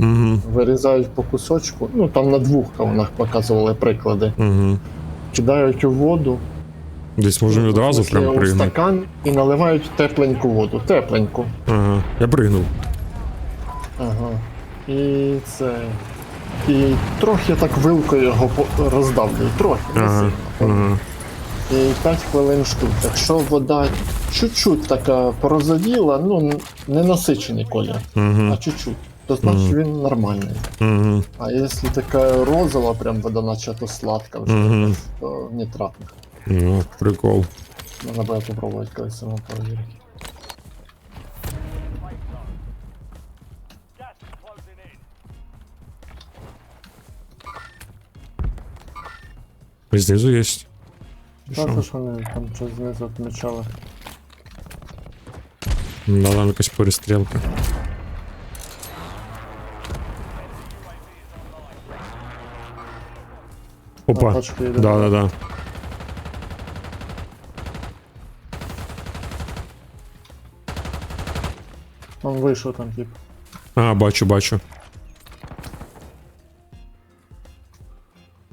Угу. вирізають по кусочку. Ну там на двох кавунах показували приклади. Угу. Кидають у воду, Десь можемо відразу прям пригнути. стакан і наливають тепленьку воду. Тепленьку. Ага. Я пригнув. Ага. І це. І трохи так вилкою його роздавлюють. Трохи, Ага. Ага. І 5 хвилин штук. Якщо вода чуть-чуть така порозовіла, ну не насичений колір, а Угу. чуть-чуть, то значить він нормальний. Угу. А якщо така розова, прям вода, наче то сладка вже, Мгм. то нітратна. Ну, прикол. Можна буде попробувати колись самому перевірити. І знизу є. І що? Також вони там щось знизу відмічали. Да, там якась перестрілка. Опа. Да, да, да. Он вийшов там, тип. А, бачу, бачу.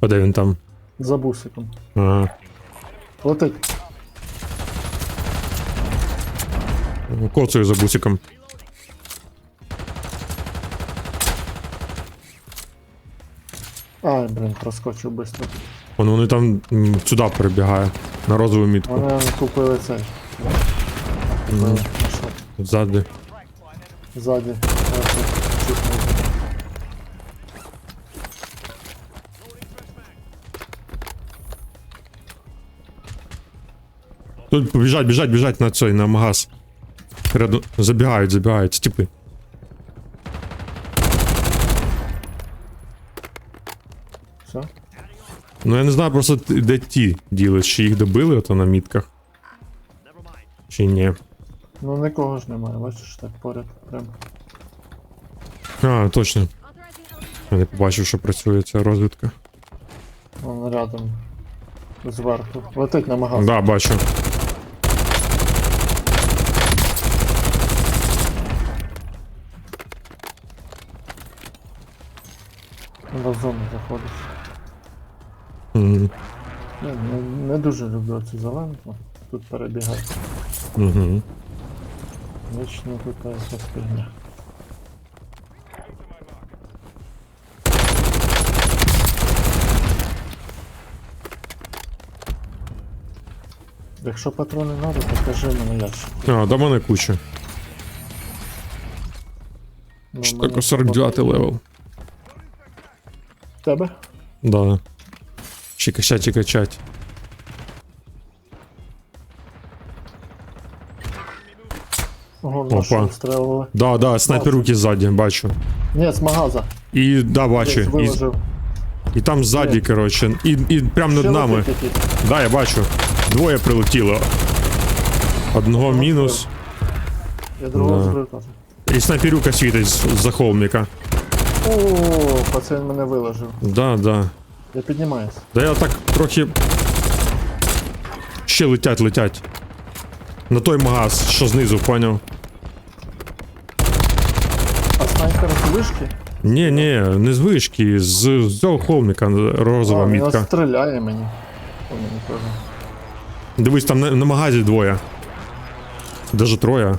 А де він там? За бусиком. Ага. Летить. Коцаю за бусиком. Ай, блін, проскочив швидко. Вон вони там м, сюди перебігає. На розову мітку. Вони купили цей. Купили. Що? Ззади. Ззаді. Я тут чуть не знаю. Тут біжать, біжать, біжать на цей, на магаз. Рядом. Забігають, забігають, типи. Все? Ну я не знаю просто де ті ділись, чи їх добили ото на мітках. Чи ні. Ну нікого ж немає, бачиш, так поряд. Прям. А, точно. Я не побачив, що працює ця розвідка. Вон рядом. Зверху. Летить на магаз. Да, бачу. В зону заходить. Угу. Не, не, не дуже люблю цю зеленку. Тут перебігати. Угу. Вічно тут якась фігня. Якщо патрони треба, то кажи мені ящик. А, до мене куча. Ну, Що таке 49 левел? В Тебе? Да. Чи качать, чи качать. Ого, Опа. нашу стрелили. Да, да, снайпер руки ззаді, бачу. Ні, з магаза. І да, Десь бачу. І, виложив. і там ззаді, коротше. І, і прям над Ще нами. летить якийсь. Да, я бачу. Двоє прилетіло. Одного мінус. Я другого Да. теж. І снайперюка світить з- з-за холміка. О, пацан мене виложив. Да, да. Я піднімаюсь. Да я так трохи. Ще летять, летять. На той магаз, що знизу, поняв? А снайпер з вишки? Ні, ні, не з вишки, з, з цього холміка розова а, він мітка. стріляє мені. По мені. Дивись, там на, на магазі двоє. Даже троє.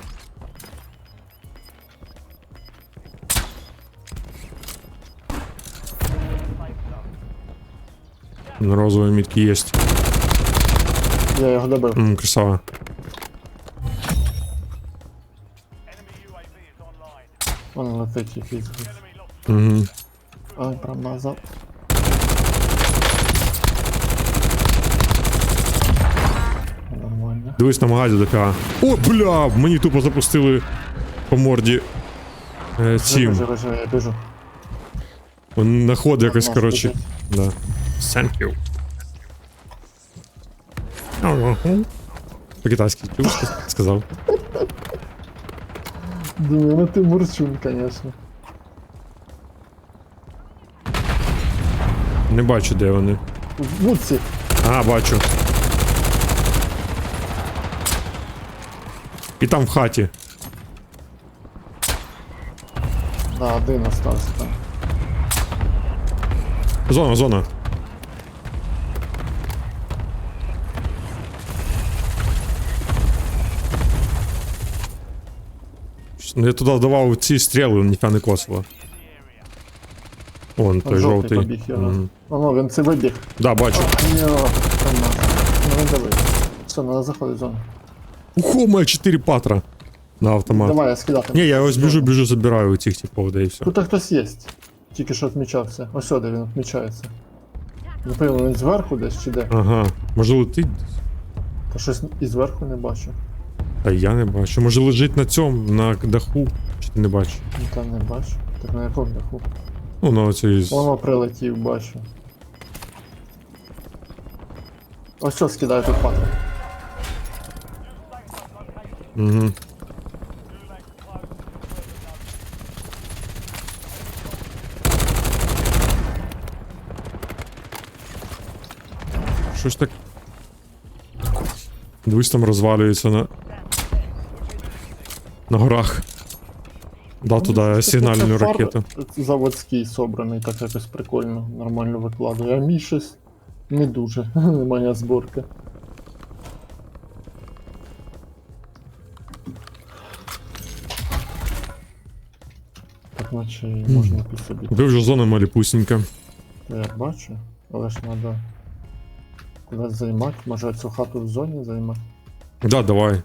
На розовой мітки есть. Я його добив. М, красава. Вон летить якийсь. Угу. Ай, промазав. Нормально. Дивись на магазі дофіга. О, бля! Мені тупо запустили по морді. Е, цим. живи, живи, я біжу. На ход якось, Нас коротше. Да. Thank you. По-китайськи чув, сказав. Думаю, ну ти мурчун, конечно. Не бачу, де вони. В вудці. А, бачу. І там в хаті. А, один остався там. Зона, зона. Ну, я туди давав ці стріли, ніфіга не косило. Вон той жовтий побіг його. Воно, він це вибіг. Да, бачу. Там на. Ну не давай. Все, треба заходити в зону. Ухо, моє 4 патра на автомат. Давай, я скидати. Ні, я ось біжу, біжу, забираю у цих типов, да і все. Тут хтось є. Тільки що відмічався. Ось сюди він відмічається. Не пойму, він зверху десь чи де? Ага. Може летить десь? Та щось і зверху не бачу. Та я не бачу. Може лежить на цьому, на даху. Чи ти не бачиш? Ну там не бачу. Так на якому даху? Ну, на оцій. Воно прилетів, бачу. Ось що скидаю тут патрон. Угу. Що ж так? Дивись там розвалюється на. На горах. Да, туди сигнальну Це фар ракету. Заводський собраний, так якось прикольно, нормально викладує. А мій щось не дуже. Немає зборки. Так наче і можна під собі. Ви вже зона маліпусінька. Я бачу, але ж треба кудись займати. Може цю хату в зоні займати. Да, давай.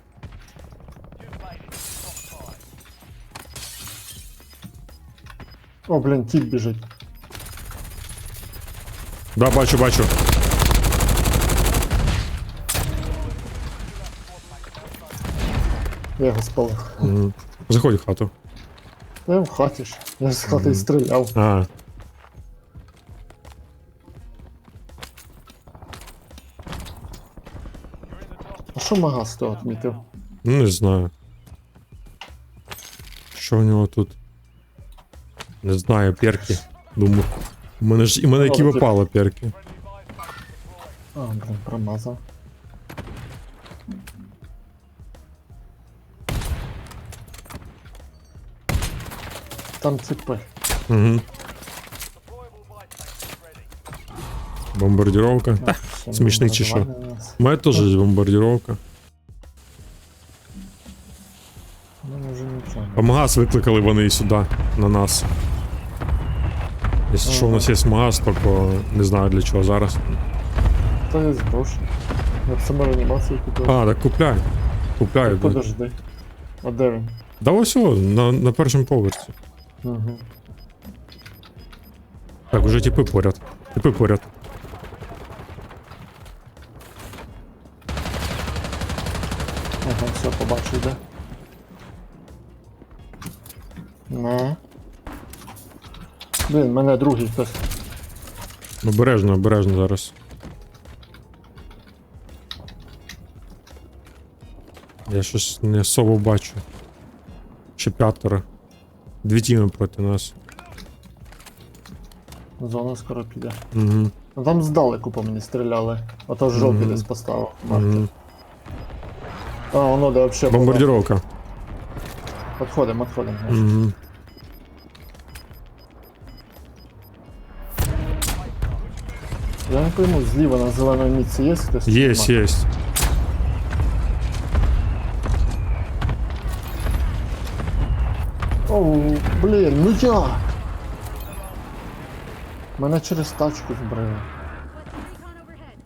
О, блін, тіп біжить. Да, бачу, бачу. Я його спалив. Мгм. Заходь в хату. Я в хаті ж. Я з хати й стріляв. А, А що магаз то відмітив? ну не знаю. Що у нього тут? Не знаю, перки. Думаю. У мене ж і мене які випали перки. А, блін, промазав. Там ципи. Угу. Бомбардировка. Та, смішний чи що? у мене теж є бомбардировка. А викликали вони сюди, на нас. Якщо що у нас є магаз, тільки не знаю для чого зараз. Та є гроші. Я б саме реанімацію купив. А, так купляй. Купляй. да. Подожди. А де він? Да ось о, на, на першому поверсі. Угу. Так, уже типи поряд. Типи поряд. Ага, все, побачив, де. Не. Блін, мене другий хтось. Обережно, обережно зараз. Я щось не особо бачу. Ще п'ятеро. Дві тіми проти нас. Зона скоро піде. Угу. Ну там здалеку по мені стріляли. А то жовтий Мгм. десь поставив. маркер. Угу. А, воно де вообще було. Бомбардировка. Отходим, отходим. Угу. Я не пойму, зліва на зеленій мітці є хтось? чи Есть, нема? есть. Оу, блін, ну як? Мене через тачку збрили. Recon overhead.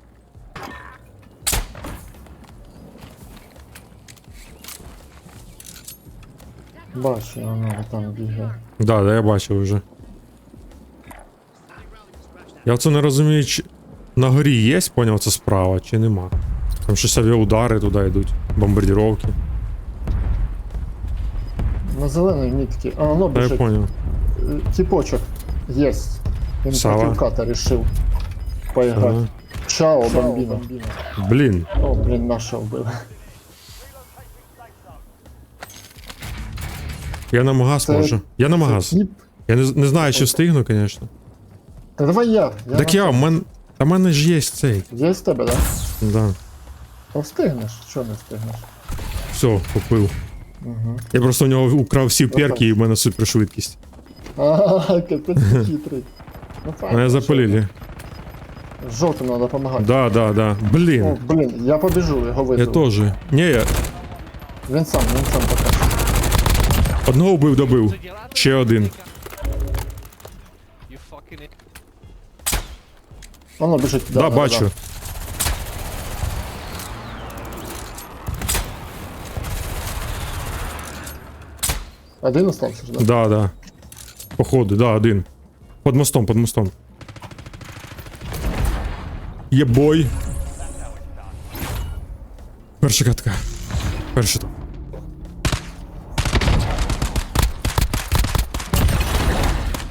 Бачу, воно там бігає. Да, да, я бачив вже. Я це не розумію, чи на горі є, поняв, це справа, чи нема. Там щось авіаудари туди йдуть, бомбардировки. На зеленій мітці. А, воно Та я біжить. поняв. Е, Тіпочок. Єсть. Він Сава. проти ката рішив поіграти. Ага. Чао, бомбіно. Блін, О, блін, наша вбили. я на магаз Це- можу. Я на магаз. Тіп. Я не, не знаю, чи встигну, звісно. Та давай я. я Так я, в мен... Та в мене ж є цей. Є з тебе, да? Да. Та встигнеш, що не встигнеш? Все, купив. Угу. Я просто у нього украв всі перки і в мене супершвидкість. А, капець хитрий. Ну, файно, Мене запалили. Жовтим треба допомагати. Да, да, да. О, Блін. блін, я побіжу, його Я визову. теж. Ні, я Він сам, він сам поки. одного вбив, добив. Ще один. You fucking i- Воно біжить. Да, бачу. Один остався ж, да? Да, да. Походу, да, один. Под мостом, под мостом. Єбой. Перша катка. Перша.